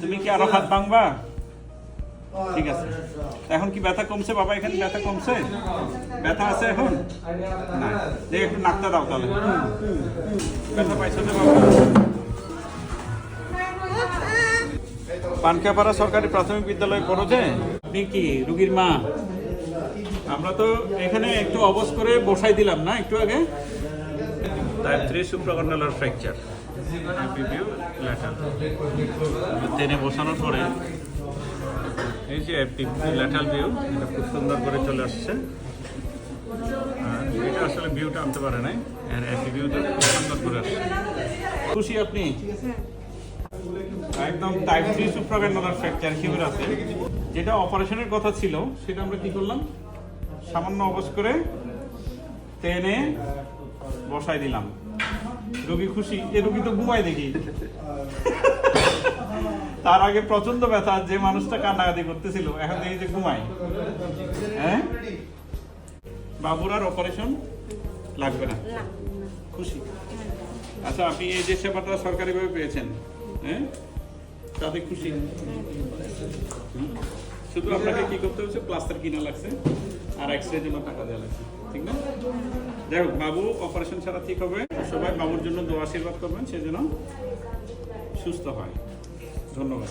তুমি কি আরও হাত ভাঙবা ঠিক আছে। এখন কি ব্যথা কমছে? বাবা এখানে ব্যথা কমছে? ব্যথা আছে এখন? না। দেখ একটু নাকটা দাও তাহলে। ব্যথা পাইছো না বাবা? পানকাপাড়া সরকারি প্রাথমিক বিদ্যালয়ে পড়ো যে? আপনি কি রুগীর মা? আমরা তো এখানে একটু অবস করে বসাই দিলাম না একটু আগে? Type three supracondylar fracture AP view lateral টেনে বসানোর পরে এই যে ল্যাটাল ভিউ, এটা খুব সুন্দর করে চলে আসছে। এটা আসলে ভিউটা আনতে পারে নাই, আর এপি ভিউটা খুব সুন্দর করে আসছে। খুশি আপনি? একদম টাইপ থ্রি সুপ্রাকন্ডালার ফ্র্যাকচার হিউর আছে যেটা অপারেশনের কথা ছিল, সেটা আমরা কি করলাম? সামান্য অবশ করে টেনে বসাই দিলাম। রোগী খুশি এ রোগী তো ঘুমায় দেখি। তার আগে প্রচণ্ড ব্যথা যে মানুষটা কান্নাকাটি করতেছিল এখন দেখি যে ঘুমায়। হ্যাঁ? বাবুর আর অপারেশন লাগবে না? খুশি? আচ্ছা আপনি এই যে সেবাটা সরকারিভাবে পেয়েছেন হ্যাঁ? তাতে খুশি। শুধু আপনাকে কি করতে হচ্ছে? প্লাস্টার কিনা লাগছে আর এক্স রে জন্য টাকা দেওয়া লাগছে ঠিক না? যাই হোক, বাবু অপারেশন ছাড়া ঠিক হবে। সবাই বাবুর জন্য দোয়া আশীর্বাদ করবেন, সে যেন সুস্থ হয়। ধন্যবাদ।